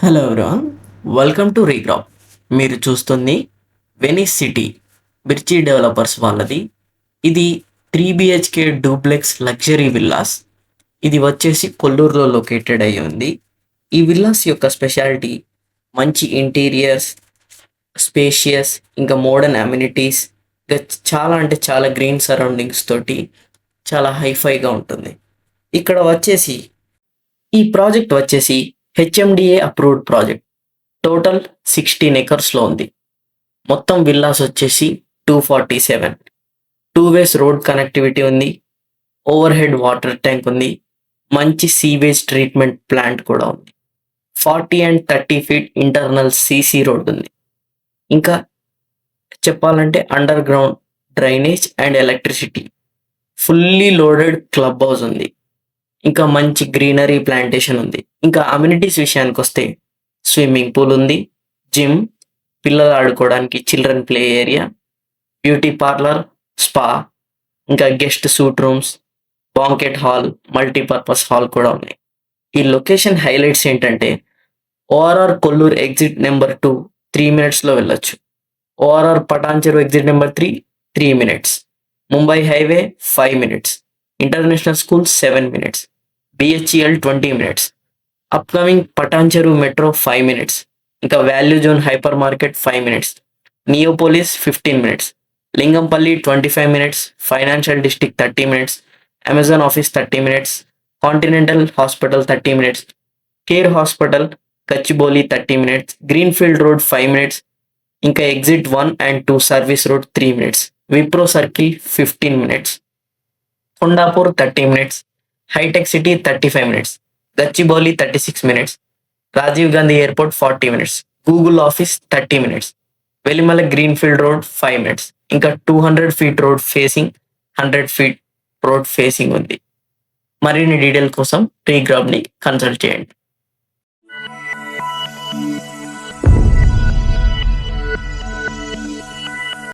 Hello everyone welcome to రీగ్రాప్ మీరు చూస్తుంది వెనిస్ సిటీ బిర్చి డెవలపర్స్ వాళ్ళది. ఇది three BHK duplex luxury villas ఇది వచ్చేసి కొల్లూరులో లొకేటెడ్ అయి ఉంది. ఈ విల్లాస్ యొక్క స్పెషాలిటీ మంచి ఇంటీరియర్స్ స్పేషియస్ ఇంకా మోడర్న్ అమ్యూనిటీస్ ఇంకా చాలా అంటే చాలా గ్రీన్ సరౌండింగ్స్ తోటి చాలా హైఫైగా ఉంటుంది. ఇక్కడ వచ్చేసి ఈ ప్రాజెక్ట్ వచ్చేసి HMDA approved project. Total sixteen ఎకర్స్లో ఉంది. మొత్తం విల్లాస్ వచ్చేసి two forty seven. Two ways road connectivity ఉంది. ఓవర్ హెడ్ వాటర్ ట్యాంక్ ఉంది. మంచి సీవేజ్ ట్రీట్మెంట్ ప్లాంట్ కూడా ఉంది. Forty and thirty feet internal CC road ఉంది. ఇంకా చెప్పాలంటే underground drainage and electricity. Fully loaded club house ఉంది. ఇంకా మంచి గ్రీనరీ ప్లాంటేషన్ ఉంది. ఇంకా అమ్యూనిటీస్ విషయానికి వస్తే స్విమ్మింగ్ పూల్ ఉంది జిమ్ పిల్లలు ఆడుకోవడానికి children play area beauty parlour spa ఇంకా guest suite rooms banquet hall multipurpose hall కూడా ఉన్నాయి. ఈ లొకేషన్ హైలైట్స్ ఏంటంటే ORR Kollur exit number two three మినిట్స్లో వెళ్ళొచ్చు. ORR Patancheru exit number three three minutes. Mumbai highway five minutes. International school seven minutes. BHEL twenty minutes upcoming Patancheru metro five minutes ఇంకా value zone hypermarket five minutes Neopolis fifteen minutes Lingampally twenty five minutes financial district thirty minutes Amazon office thirty minutes Continental hospital thirty minutes Care hospital Gachibowli thirty minutes greenfield road five minutes ఇంకా exit one and two service road three minutes Wipro circle fifteen minutes Kondapur thirty minutes hitech City thirty five minutes Gachibowli thirty six minutes Rajiv Gandhi airport forty minutes Google office thirty minutes Velimala greenfield road five minutes ఇంకా two hundred feet road facing hundred feet road facing ఉంది. మరిన్ని detail కోసం ని consult చేయండి.